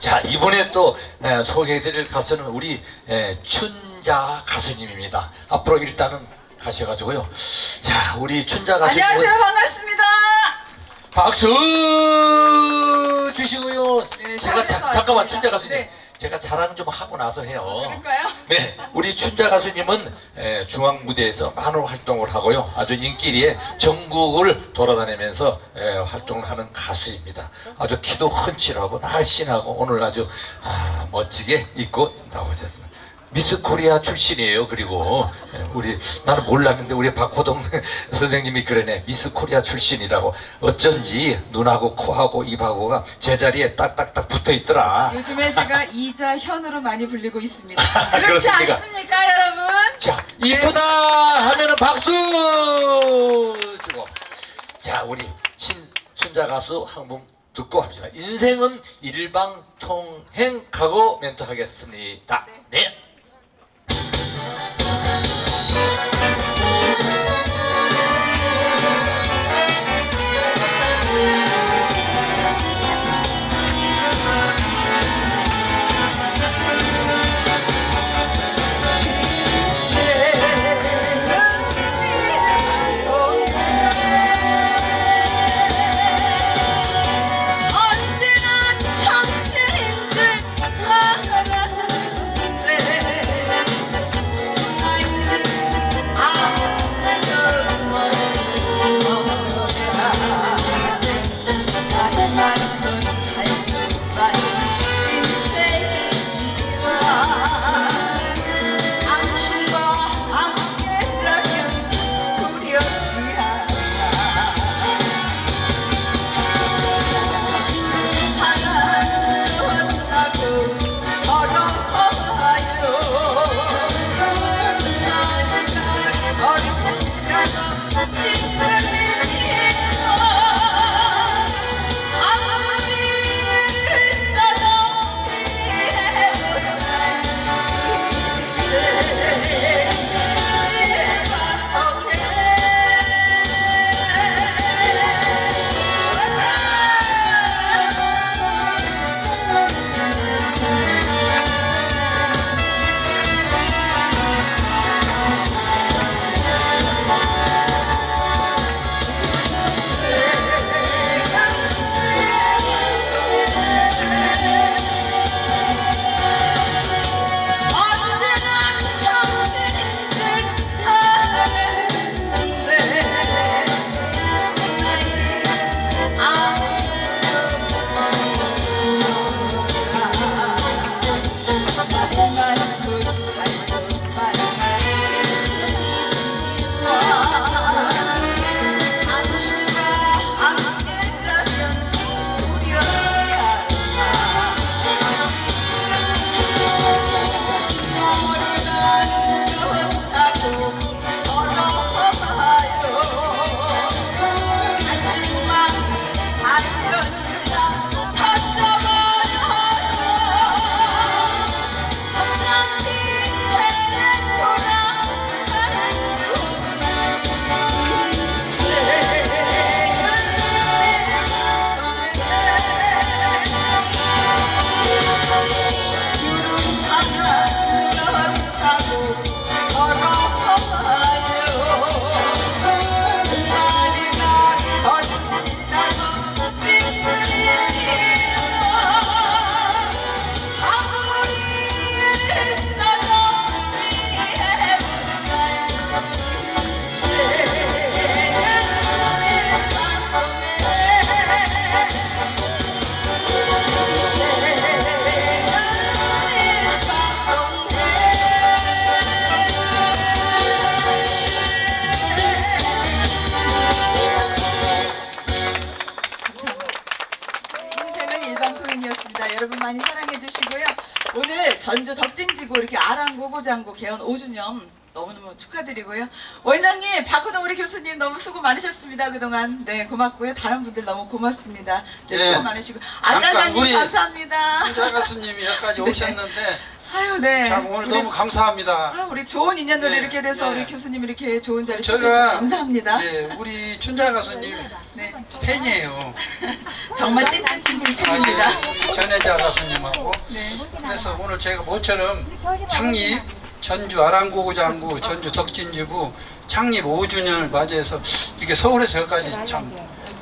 자 이번에 또 에, 소개해드릴 가수는 우리 에, 춘자 가수님입니다. 앞으로 일단은 가셔가지고요. 자 우리 춘자 가수님 안녕하세요 반갑습니다. 박수 주시고요. 네, 제가 자, 잠깐만 왔습니다. 춘자 가수님 네. 제가 자랑 좀 하고 나서 해요. 그럴까요? 네, 우리 춘자 가수님은 에, 중앙 무대에서 많은 활동을 하고요. 아주 인기리에 전국을 돌아다니면서 에, 활동을 하는 가수입니다. 아주 키도 훤칠하고 날씬하고 오늘 아주 아, 멋지게 입고 나오셨습니다. 미스 코리아 출신이에요. 그리고 에, 우리 나는 몰랐는데 우리 박호동 선생님이 그러네. 미스 코리아 출신이라고 어쩐지 눈하고 코하고 입하고가 제자리에 딱딱딱 붙어 있더라. 요즘에 제가 이자 현으로 많이 불리고 있습니다. 그렇지 그렇습니까? 않습니까 여러분? 자, 이쁘다 하면은 박수 주고. 자, 우리 친, 춘자 가수 한분 듣고 합시다. 인생은 일방통행 가고 멘트 하겠습니다. 네. 언 어디 덕진지구 이렇게 아랑고고 장고 개원 5주년 너무너무 축하드리고요. 원장님, 박호동 우리 교수님 너무 수고 많으셨습니다. 그동안. 네, 고맙고요. 다른 분들 너무 고맙습니다. 네, 예. 수고 많으시고. 우리 감사합니다. 신자 가수님이 여기까지 오셨는데 아유, 네. 참 오늘 우리- 너무 감사합니다. 아, 우리 좋은 인연으로 네, 이렇게 돼서 네. 우리 교수님 이렇게 좋은 자리 제가 감사합니다. 예, 우리 춘자 가수님 네. 팬이에요. 정말 찐찐찐찐 아, 팬입니다. 예, 우리 전혜자 가수님하고 네. 그래서 오늘 저희가 모처럼 창립 전주 아랑고구 장구 전주 덕진지부 창립 5주년을 맞이해서 이렇게 서울에서 여기까지 참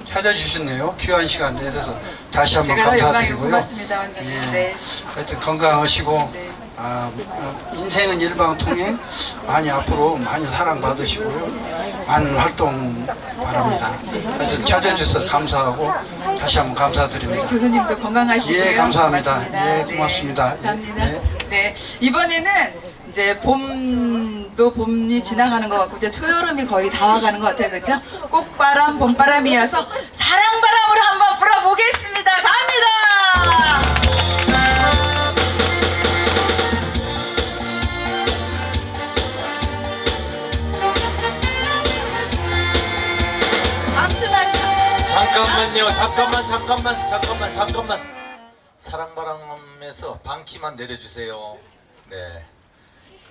찾아주셨네요. 귀한 시간 내셔서 다시 한번 제가 영광이고 감사드리고요. 고맙습니다, 원장님. 예. 네. 하여튼 건강하시고 네. 아, 아, 인생은 일방통행 많이 앞으로 많이 사랑받으시고요. 많은 활동 바랍니다. 하여튼 찾아주셔서 감사하고 다시 한번 감사드립니다. 교수님도 건강하시고요. 예, 감사합니다. 고맙습니다. 예, 고맙습니다. 네, 감사합니다. 예, 네. 이번에는 이제 봄도 봄이 지나가는 것 같고 이제 초여름이 거의 다 와가는 것 같아요, 그렇죠? 꽃바람, 봄바람이어서 사랑바람으로 한번 불어보겠습니다. 잠깐만요. 잠깐만, 잠깐만, 잠깐만, 잠깐만. 사랑바람에서 반키만 내려주세요. 네.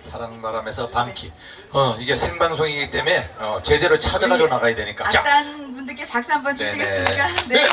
사랑바람에서 반키. 어, 이게 생방송이기 때문에 어, 제대로 찾아가지고 나가야 되니까. 자, 악단 분들께 박수 한번. 주시겠습니까? 네.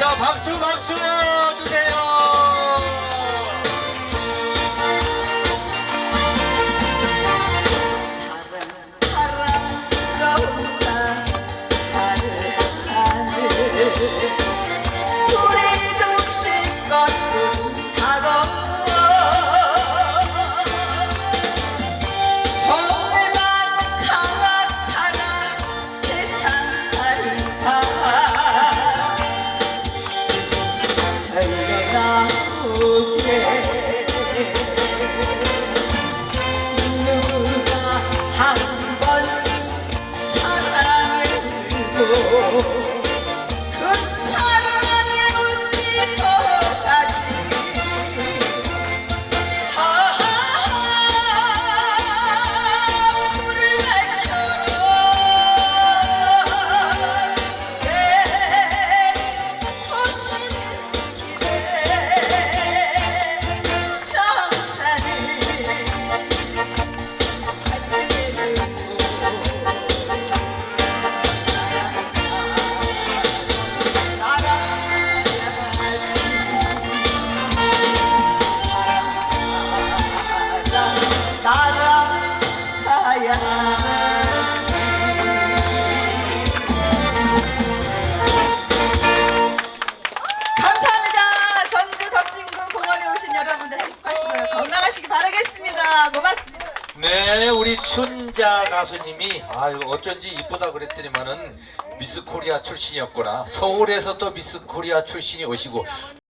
자, 박수, 박수 우리 춘자 가수님이 아유 어쩐지 이쁘다 그랬더니만은 미스 코리아 출신이었구나. 서울에서 또 미스 코리아 출신이 오시고